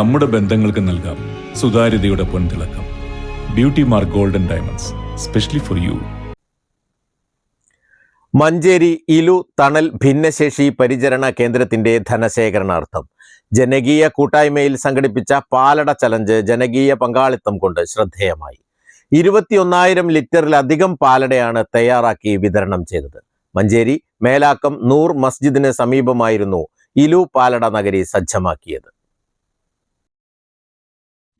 നമ്മുടെ ബന്ധങ്ങൾക്ക് നൽകാം. സുതാര്യതയുടെ പൊൻതിളക്കം. Beauty mark golden diamonds specially for you Manjeri ഇലു തണൽ ഭിന്നശേഷി പരിചരണ കേന്ദ്രത്തിന്റെ ധനശേഖരണാർത്ഥം. ജനകീയ കൂട്ടായ്മയിൽ സംഘടിപ്പിച്ച പാലട ചലഞ്ച് ജനകീയ പങ്കാളിത്തം കൊണ്ട് ശ്രദ്ധേയമായി. ഇരുപത്തിയൊന്നായിരം ലിറ്ററിലധികം പാലടയാണ് തയ്യാറാക്കി വിതരണം ചെയ്തത്. മഞ്ചേരി മേലാക്കം നൂർ മസ്ജിദിന് സമീപമായിരുന്നു ഇലു പാലട നഗരി സജ്ജമാക്കിയത്.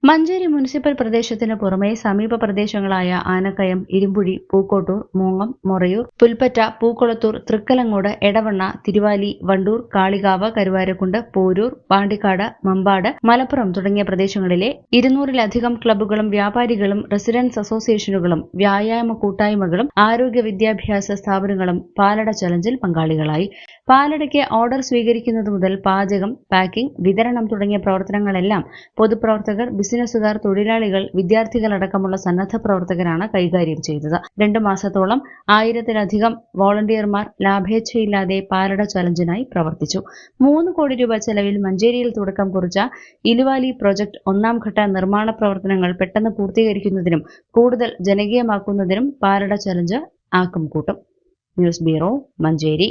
മഞ്ചേരി മുനിസിപ്പൽ പ്രദേശത്തിന് പുറമെ സമീപ പ്രദേശങ്ങളായ ആനക്കയം ഇരുമ്പുഴി പൂക്കോട്ടൂർ മൂങ്ങം മൊറയൂർ പുൽപ്പറ്റ പൂക്കുളത്തൂർ തൃക്കലങ്ങോട് എടവണ്ണ തിരുവാലി വണ്ടൂർ കാളികാവ് കരുവാരക്കുണ്ട് പോരൂർ പാണ്ടിക്കാട് മമ്പാട് മലപ്പുറം തുടങ്ങിയ പ്രദേശങ്ങളിലെ ഇരുന്നൂറിലധികം ക്ലബ്ബുകളും വ്യാപാരികളും റെസിഡൻസ് അസോസിയേഷനുകളും വ്യായാമ കൂട്ടായ്മകളും ആരോഗ്യ വിദ്യാഭ്യാസ സ്ഥാപനങ്ങളും പാലട ചലഞ്ചിൽ പങ്കാളികളായി. പാലടയ്ക്ക് ഓർഡർ സ്വീകരിക്കുന്നത് മുതൽ പാചകം പാക്കിംഗ് വിതരണം തുടങ്ങിയ പ്രവർത്തനങ്ങളെല്ലാം പൊതുപ്രവർത്തകർ ബിസിനസ്സുകാർ തൊഴിലാളികൾ വിദ്യാർത്ഥികളടക്കമുള്ള സന്നദ്ധ പ്രവർത്തകരാണ് കൈകാര്യം ചെയ്തത്. രണ്ടു മാസത്തോളം ആയിരത്തിലധികം വോളണ്ടിയർമാർ ലാഭേച്ഛയില്ലാതെ പാലട ചലഞ്ചിനായി പ്രവർത്തിച്ചു. മൂന്ന് കോടി രൂപ ചെലവിൽ മഞ്ചേരിയിൽ തുടക്കം കുറിച്ച ഇലുവാലി പ്രൊജക്ട് ഒന്നാം ഘട്ട നിർമ്മാണ പ്രവർത്തനങ്ങൾ പെട്ടെന്ന് പൂർത്തീകരിക്കുന്നതിനും കൂടുതൽ ജനകീയമാക്കുന്നതിനും പാലട ചലഞ്ച് ആക്കം കൂട്ടും. News bureau Manjeri.